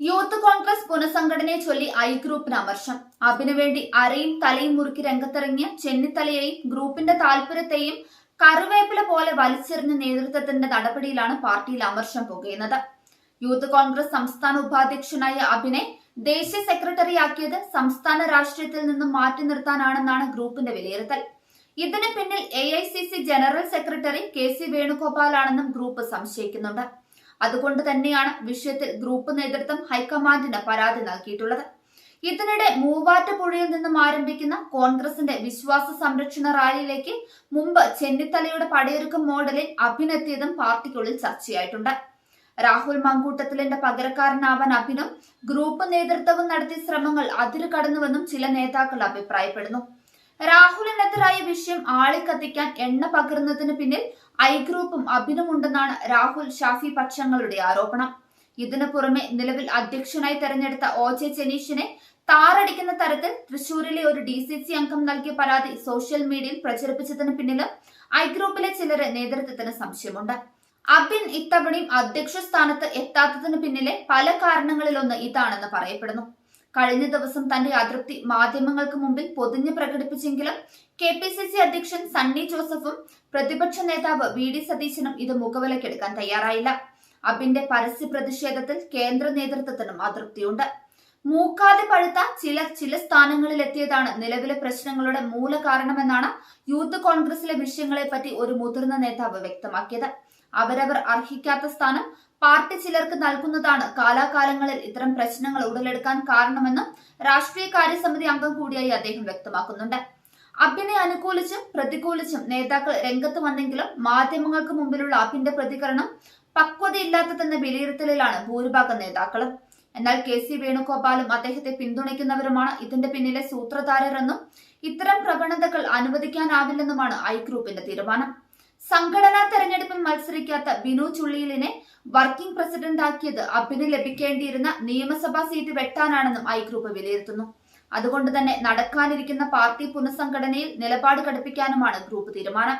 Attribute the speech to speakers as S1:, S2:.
S1: Youth Congress പുനഃസംഘടനയെ ചൊല്ലി I ഗ്രൂപ്പിന് അമർഷം. അതിനുവേണ്ടി അരയും തലയും മുറുക്കി രംഗത്തിറങ്ങിയ ചെന്നിത്തലയെയും ഗ്രൂപ്പിന്റെ താല്പര്യത്തെയും കറുവേപ്പില പോലെ വലിച്ചെറിഞ്ഞ നേതൃത്വത്തിന്റെ നടപടിയിലാണ് പാർട്ടിയിൽ അമർഷം പുകയുന്നത്. യൂത്ത് കോൺഗ്രസ് സംസ്ഥാന ഉപാധ്യക്ഷനായ അഭിനെ ദേശീയ സെക്രട്ടറിയാക്കിയത് സംസ്ഥാന രാഷ്ട്രീയത്തിൽ നിന്നും മാറ്റി നിർത്താനാണെന്നാണ് ഗ്രൂപ്പിന്റെ വിലയിരുത്തൽ. ഇതിന് പിന്നിൽ A general secretary K C വേണുഗോപാലാണെന്നും ഗ്രൂപ്പ് സംശയിക്കുന്നുണ്ട്. അതുകൊണ്ട് തന്നെയാണ് വിഷയത്തിൽ ഗ്രൂപ്പ് നേതൃത്വം ഹൈക്കമാൻഡിന് പരാതി നൽകിയിട്ടുള്ളത്. ഇതിനിടെ മൂവാറ്റുപുഴയിൽ നിന്നും ആരംഭിക്കുന്ന കോൺഗ്രസിന്റെ വിശ്വാസ സംരക്ഷണ റാലിയിലേക്ക് മുമ്പ് ചെന്നിത്തലയുടെ പടയൊരുക്കം മോഡലിൽ അഭിനെത്തിയതും പാർട്ടിക്കുള്ളിൽ ചർച്ചയായിട്ടുണ്ട്. രാഹുൽ മങ്കൂട്ടത്തിലിന്റെ പകരക്കാരനാവാൻ അഭിനും ഗ്രൂപ്പ് നേതൃത്വവും നടത്തിയ ശ്രമങ്ങൾ അതിരു കടന്നുവെന്നും ചില നേതാക്കൾ അഭിപ്രായപ്പെടുന്നു. രാഹുലിനെതിരായ വിഷയം ആളിക്കത്തിക്കാൻ എണ്ണ പകർന്നതിന് പിന്നിൽ ഐ ഗ്രൂപ്പും അഭിനുമുണ്ടെന്നാണ് രാഹുൽ ഷാഫി പക്ഷങ്ങളുടെ ആരോപണം. ഇതിനു പുറമെ നിലവിൽ അധ്യക്ഷനായി തെരഞ്ഞെടുത്ത ഒ ജെ ജനീഷിനെ താറടിക്കുന്ന തരത്തിൽ തൃശൂരിലെ ഒരു ഡി സി സി അംഗം നൽകിയ പരാതി സോഷ്യൽ മീഡിയയിൽ പ്രചരിപ്പിച്ചതിന് പിന്നിലും ഐ ഗ്രൂപ്പിലെ ചിലരെ നേതൃത്വത്തിന് സംശയമുണ്ട്. അബിൻ ഇത്തവണയും അധ്യക്ഷ സ്ഥാനത്ത് എത്താത്തതിന് പിന്നിലെ പല കാരണങ്ങളിലൊന്ന് ഇതാണെന്ന് പറയപ്പെടുന്നു. കഴിഞ്ഞ ദിവസം തന്റെ അതൃപ്തി മാധ്യമങ്ങൾക്ക് മുമ്പിൽ പൊതിഞ്ഞ് പ്രകടിപ്പിച്ചെങ്കിലും കെ പി സി സി അധ്യക്ഷൻ സണ്ണി ജോസഫും പ്രതിപക്ഷ നേതാവ് വി ഡി സതീശനും ഇത് മുഖവിലക്കെടുക്കാൻ തയ്യാറായില്ല. അബിന്റെ പരസ്യ പ്രതിഷേധത്തിൽ കേന്ദ്ര നേതൃത്വത്തിനും അതൃപ്തിയുണ്ട്. മൂക്കാതെ പഴുത്ത ചില ചില സ്ഥാനങ്ങളിൽ എത്തിയതാണ് നിലവിലെ പ്രശ്നങ്ങളുടെ മൂല കാരണമെന്നാണ് യൂത്ത് കോൺഗ്രസിലെ വിഷയങ്ങളെപ്പറ്റി ഒരു മുതിർന്ന നേതാവ് വ്യക്തമാക്കിയത്. അവരവർ അർഹിക്കാത്ത സ്ഥാനം പാർട്ടി ചിലർക്ക് നൽകുന്നതാണ് കാലാകാലങ്ങളിൽ ഇത്തരം പ്രശ്നങ്ങൾ ഉടലെടുക്കാൻ കാരണമെന്നും രാഷ്ട്രീയ കാര്യസമിതി അംഗം കൂടിയായി അദ്ദേഹം വ്യക്തമാക്കുന്നുണ്ട്. അബിനെ അനുകൂലിച്ചും പ്രതികൂലിച്ചും നേതാക്കൾ രംഗത്ത് വന്നെങ്കിലും മാധ്യമങ്ങൾക്ക് മുമ്പിലുള്ള അബിന്റെ പ്രതികരണം പക്വതയില്ലാത്തതെന്ന വിലയിരുത്തലിലാണ് ഭൂരിഭാഗം നേതാക്കളും. എന്നാൽ കെ സി വേണുഗോപാലും അദ്ദേഹത്തെ പിന്തുണയ്ക്കുന്നവരുമാണ് ഇതിന്റെ പിന്നിലെ സൂത്രധാരരെന്നും ഇത്തരം പ്രവണതകൾ അനുവദിക്കാനാവില്ലെന്നുമാണ് ഐ ഗ്രൂപ്പിന്റെ തീരുമാനം. സംഘടനാ തെരഞ്ഞെടുപ്പിൽ മത്സരിക്കാത്ത ബിനു ചുള്ളിയിലിനെ വർക്കിംഗ് പ്രസിഡന്റ് ആക്കിയത് അബിന് ലഭിക്കേണ്ടിയിരുന്ന നിയമസഭാ സീറ്റ് വെട്ടാനാണെന്നും ഐ ഗ്രൂപ്പ് വിലയിരുത്തുന്നു. അതുകൊണ്ട് തന്നെ നടക്കാനിരിക്കുന്ന പാർട്ടി പുനഃസംഘടനയിൽ നിലപാട് ഘടിപ്പിക്കാനുമാണ് ഗ്രൂപ്പ് തീരുമാനം.